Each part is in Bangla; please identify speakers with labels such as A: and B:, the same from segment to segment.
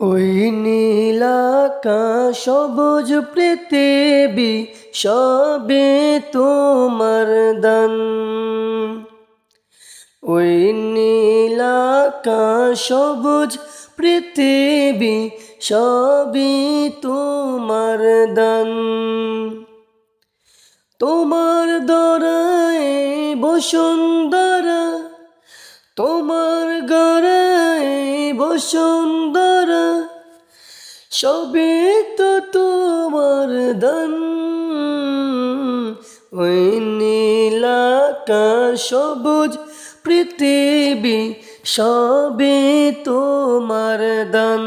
A: ওই নীলাকা সবুজ পৃথিবী, সবে তোমার দান। ওই নীলাকা সবুজ পৃথিবী, সবই তোমার দান। তোমার দরায় বসুন্ধরা, তোমার গড়ায় বসুন্ধরা সবে তো তোমার দান। ওই নীলাকা সবুজ পৃথিবী, সবে তোমার দান।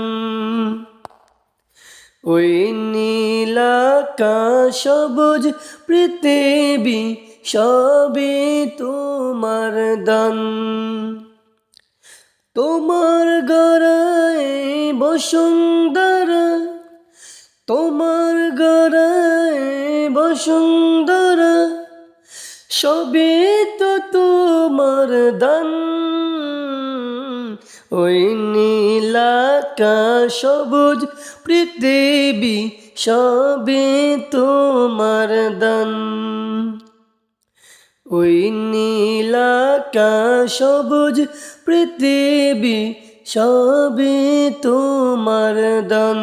A: ওই নীলাকা সবুজ পৃথিবী, সবে তোমার দান। তোমার গড়ায় বসুন্ধরা, তোমার গড়ায় বসুন্ধরা, সবে তো তোমার দান। ওই নীলাকা সবুজ পৃথিবী, সবে তোমার দান। ওই নীলাকা সবুজ পৃথিবী সবে তোমার দান